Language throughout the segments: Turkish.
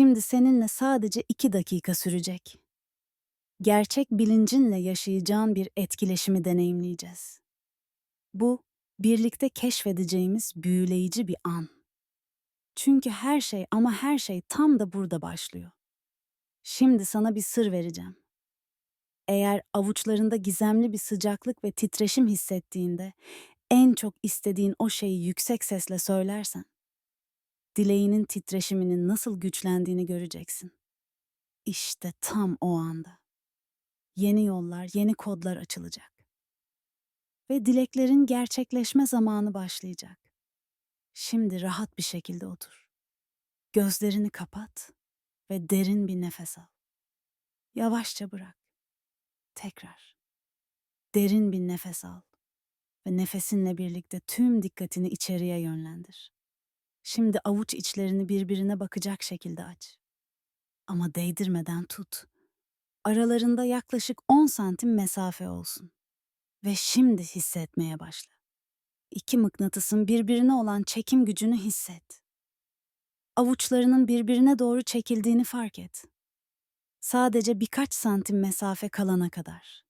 Şimdi seninle sadece iki dakika sürecek. Gerçek bilincinle yaşayacağın bir etkileşimi deneyimleyeceğiz. Bu, birlikte keşfedeceğimiz büyüleyici bir an. Çünkü her şey ama her şey tam da burada başlıyor. Şimdi sana bir sır vereceğim. Eğer avuçlarında gizemli bir sıcaklık ve titreşim hissettiğinde en çok istediğin o şeyi yüksek sesle söylersen, dileğinin titreşiminin nasıl güçlendiğini göreceksin. İşte tam o anda. Yeni yollar, yeni kodlar açılacak. Ve dileklerin gerçekleşme zamanı başlayacak. Şimdi rahat bir şekilde otur. Gözlerini kapat ve derin bir nefes al. Yavaşça bırak. Tekrar. Derin bir nefes al ve nefesinle birlikte tüm dikkatini içeriye yönlendir. Şimdi avuç içlerini birbirine bakacak şekilde aç. Ama değdirmeden tut. Aralarında yaklaşık 10 santim mesafe olsun. Ve şimdi hissetmeye başla. İki mıknatısın birbirine olan çekim gücünü hisset. Avuçlarının birbirine doğru çekildiğini fark et. Sadece birkaç santim mesafe kalana kadar.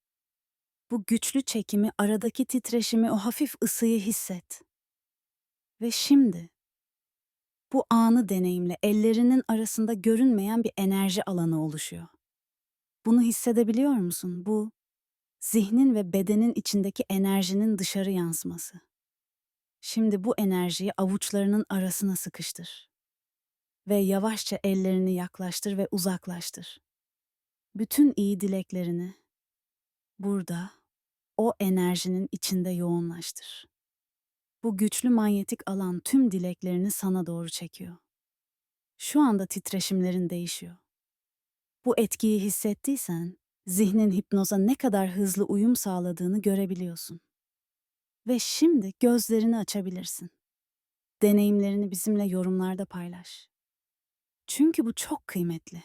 Bu güçlü çekimi, aradaki titreşimi, o hafif ısıyı hisset. Ve şimdi bu anı deneyimle ellerinin arasında görünmeyen bir enerji alanı oluşuyor. Bunu hissedebiliyor musun? Bu zihnin ve bedenin içindeki enerjinin dışarı yansıması. Şimdi bu enerjiyi avuçlarının arasına sıkıştır ve yavaşça ellerini yaklaştır ve uzaklaştır. Bütün iyi dileklerini burada o enerjinin içinde yoğunlaştır. Bu güçlü manyetik alan tüm dileklerini sana doğru çekiyor. Şu anda titreşimlerin değişiyor. Bu etkiyi hissettiysen, zihnin hipnoza ne kadar hızlı uyum sağladığını görebiliyorsun. Ve şimdi gözlerini açabilirsin. Deneyimlerini bizimle yorumlarda paylaş. Çünkü bu çok kıymetli.